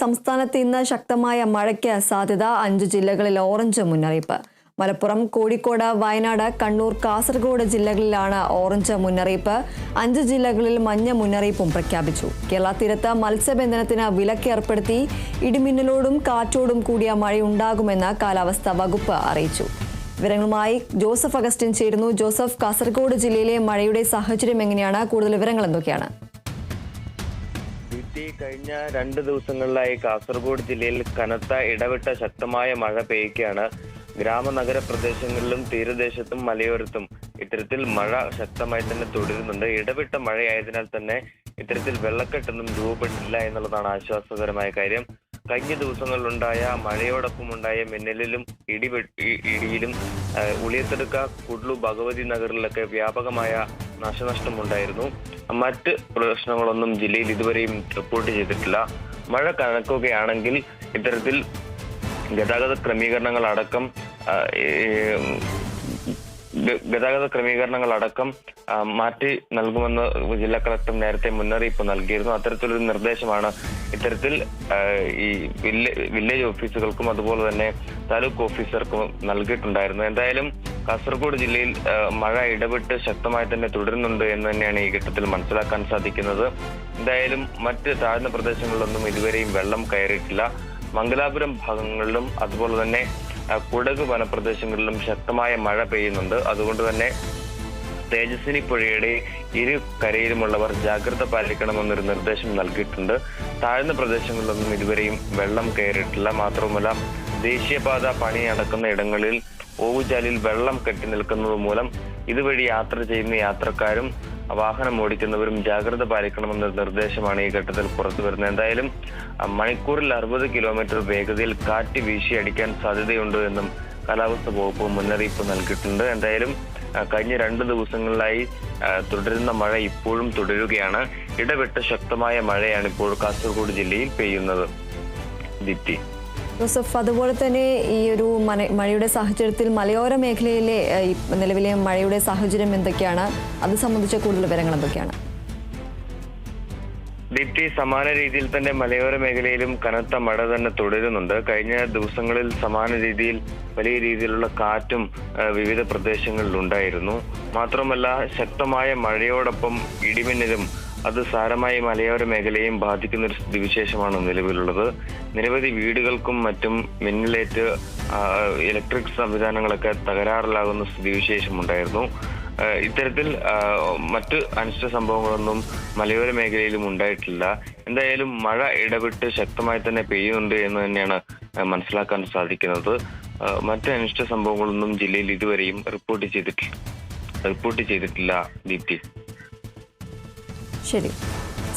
സംസ്ഥാനത്ത് ഇന്ന് ശക്തമായ മഴയ്ക്ക് സാധ്യത അഞ്ച് ജില്ലകളിൽ ഓറഞ്ച് മുന്നറിയിപ്പ്. മലപ്പുറം കോഴിക്കോട് വയനാട് കണ്ണൂർ കാസർഗോഡ് ജില്ലകളിലാണ് ഓറഞ്ച് മുന്നറിയിപ്പ്. അഞ്ച് ജില്ലകളിൽ മഞ്ഞ മുന്നറിയിപ്പും പ്രഖ്യാപിച്ചു. കേരള തീരത്ത് മത്സ്യബന്ധനത്തിന് വിലക്ക് ഏർപ്പെടുത്തി. ഇടിമിന്നലോടും കാറ്റോടും കൂടിയ മഴയുണ്ടാകുമെന്ന് കാലാവസ്ഥാ വകുപ്പ് അറിയിച്ചു. വിവരങ്ങളുമായി ജോസഫ് അഗസ്റ്റിൻ ചേരുന്നു. ജോസഫ് കാസർഗോഡ് ജില്ലയിലെ മഴയുടെ സാഹചര്യം എങ്ങനെയാണ്? കൂടുതൽ വിവരങ്ങൾ എന്തൊക്കെയാണ്? ദ്വിതി കഴിഞ്ഞ രണ്ട് ദിവസങ്ങളിലായി കാസർഗോഡ് ജില്ലയിൽ കനത്ത ഇടവിട്ട ശക്തമായ മഴ പെയ്യുകയാണ്. ഗ്രാമനഗര പ്രദേശങ്ങളിലും തീരദേശത്തും മലയോരത്തും ഇത്തരത്തിൽ മഴ ശക്തമായി തന്നെ തുടരുന്നുണ്ട്. ഇടവിട്ട മഴയായതിനാൽ തന്നെ ഇത്തരത്തിൽ വെള്ളക്കെട്ടൊന്നും രൂപപ്പെട്ടില്ല എന്നുള്ളതാണ് ആശ്വാസകരമായ കാര്യം. കഴിഞ്ഞ ദിവസങ്ങളിലുണ്ടായ മഴയോടൊപ്പം ഉണ്ടായ മിന്നലിലും ഇടിവെ ഇടിയിലും ഉളിയത്തെടുക്ക കുഡ്ലു ഭഗവതി നഗറിലൊക്കെ വ്യാപകമായ നാശനഷ്ടമുണ്ടായിരുന്നു. മറ്റ് പ്രശ്നങ്ങളൊന്നും ജില്ലയിൽ ഇതുവരെയും റിപ്പോർട്ട് ചെയ്തിട്ടില്ല. മഴ കണക്കുകയാണെങ്കിൽ ഇത്തരത്തിൽ ഗതാഗത ക്രമീകരണങ്ങൾ അടക്കം ഗതാഗത ക്രമീകരണങ്ങൾ അടക്കം മാറ്റി നൽകുമെന്ന് ജില്ലാ കളക്ടർ നേരത്തെ മുന്നറിയിപ്പ് നൽകിയിരുന്നു. അത്തരത്തിലൊരു നിർദ്ദേശമാണ് ഇത്തരത്തിൽ ഈ വില്ലേജ് ഓഫീസുകൾക്കും അതുപോലെ തന്നെ താലൂക്ക് ഓഫീസർക്കും നൽകിയിട്ടുണ്ടായിരുന്നു എന്തായാലും കാസർഗോഡ് ജില്ലയിൽ മഴ ഇടപെട്ട് ശക്തമായി തന്നെ തുടരുന്നുണ്ട് എന്ന് തന്നെയാണ് ഈ ഘട്ടത്തിൽ മനസ്സിലാക്കാൻ സാധിക്കുന്നത്. എന്തായാലും മറ്റ് താഴ്ന്ന പ്രദേശങ്ങളിലൊന്നും ഇതുവരെയും വെള്ളം കയറിയിട്ടില്ല. മംഗലാപുരം ഭാഗങ്ങളിലും അതുപോലെ തന്നെ കുടക് വനപ്രദേശങ്ങളിലും ശക്തമായ മഴ പെയ്യുന്നുണ്ട്. അതുകൊണ്ട് തന്നെ തേജസ്വിനി പുഴയുടെ ഇരു കരയിലുമുള്ളവർ ജാഗ്രത പാലിക്കണമെന്നൊരു നിർദ്ദേശം നൽകിയിട്ടുണ്ട്. താഴ്ന്ന പ്രദേശങ്ങളിലൊന്നും ഇതുവരെയും വെള്ളം കയറിയിട്ടില്ല. മാത്രവുമല്ല ദേശീയപാത പണി നടക്കുന്ന ഇടങ്ങളിൽ ഓവുചാലിൽ വെള്ളം കെട്ടി നിൽക്കുന്നത് മൂലം ഇതുവഴി യാത്ര ചെയ്യുന്ന യാത്രക്കാരും വാഹനം ഓടിക്കുന്നവരും ജാഗ്രത പാലിക്കണമെന്ന നിർദ്ദേശമാണ് ഈ ഘട്ടത്തിൽ പുറത്തു വരുന്നത്. എന്തായാലും മണിക്കൂറിൽ അറുപത് കിലോമീറ്റർ വേഗതയിൽ കാറ്റ് വീശി അടിക്കാൻ സാധ്യതയുണ്ട് എന്നും കാലാവസ്ഥ വകുപ്പ് മുന്നറിയിപ്പ് നൽകിയിട്ടുണ്ട്. എന്തായാലും കഴിഞ്ഞ രണ്ട് ദിവസങ്ങളിലായി തുടരുന്ന മഴ ഇപ്പോഴും തുടരുകയാണ്. ഇടവിട്ട് ശക്തമായ മഴയാണ് ഇപ്പോൾ കാസർഗോഡ് ജില്ലയിൽ പെയ്യുന്നത്. ദിപ്തി. ജോസഫ് അതുപോലെ തന്നെ ഈ ഒരു മഴയുടെ സാഹചര്യത്തിൽ മലയോര മേഖലയിലെ നിലവിലെ മഴയുടെ സാഹചര്യം എന്തൊക്കെയാണ്? അത് സംബന്ധിച്ച കൂടുതൽ വിവരങ്ങൾ എന്തൊക്കെയാണ്? ദീപ്തി സമാന രീതിയിൽ തന്നെ മലയോര മേഖലയിലും കനത്ത മഴ തന്നെ തുടരുന്നുണ്ട്. കഴിഞ്ഞ ദിവസങ്ങളിൽ സമാന രീതിയിൽ വലിയ രീതിയിലുള്ള കാറ്റും വിവിധ പ്രദേശങ്ങളിൽ ഉണ്ടായിരുന്നു മാത്രമല്ല ശക്തമായ മഴയോടൊപ്പം ഇടിമിന്നലും അത് സാരമായി മലയോര മേഖലയും ബാധിക്കുന്ന ഒരു സ്ഥിതിവിശേഷമാണ് നിലവിലുള്ളത്. നിരവധി വീടുകൾക്കും മറ്റും മിന്നലേറ്റ് ഇലക്ട്രിക് സംവിധാനങ്ങളൊക്കെ തകരാറിലാകുന്ന സ്ഥിതിവിശേഷം ഉണ്ടായിരുന്നു. ഇത്തരത്തിൽ മറ്റ് അനിഷ്ട സംഭവങ്ങളൊന്നും മലയോര മേഖലയിലും ഉണ്ടായിട്ടില്ല. എന്തായാലും മഴ ഇടവിട്ട് ശക്തമായി തന്നെ പെയ്യുന്നുണ്ട് എന്ന് തന്നെയാണ് മനസ്സിലാക്കാൻ സാധിക്കുന്നത്. മറ്റ് അനിഷ്ട സംഭവങ്ങളൊന്നും ജില്ലയിൽ ഇതുവരെയും റിപ്പോർട്ട് ചെയ്തിട്ടില്ല. റിപ്പോർട്ട് ചെയ്തിട്ടില്ല ദീപ്തി ശരി.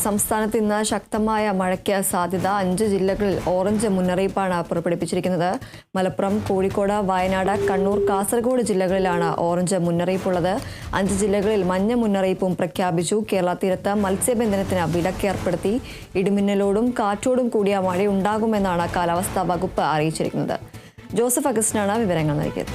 സംസ്ഥാനത്ത് ഇന്ന് ശക്തമായ മഴയ്ക്ക് സാധ്യത. അഞ്ച് ജില്ലകളിൽ ഓറഞ്ച് മുന്നറിയിപ്പാണ് പുറപ്പെടുവിച്ചിരിക്കുന്നത്. മലപ്പുറം കോഴിക്കോട് വയനാട് കണ്ണൂർ കാസർഗോഡ് ജില്ലകളിലാണ് ഓറഞ്ച് മുന്നറിയിപ്പുള്ളത്. അഞ്ച് ജില്ലകളിൽ മഞ്ഞ മുന്നറിയിപ്പും പ്രഖ്യാപിച്ചു. കേരള തീരത്ത് മത്സ്യബന്ധനത്തിന് വിലക്ക് ഏർപ്പെടുത്തി ഇടിമിന്നലോടും കാറ്റോടും കൂടിയ മഴയുണ്ടാകുമെന്നാണ് കാലാവസ്ഥാ വകുപ്പ് അറിയിച്ചിരിക്കുന്നത്. ജോസഫ് അഗസ്റ്റിനാണ് വിവരങ്ങൾ നൽകിയത്.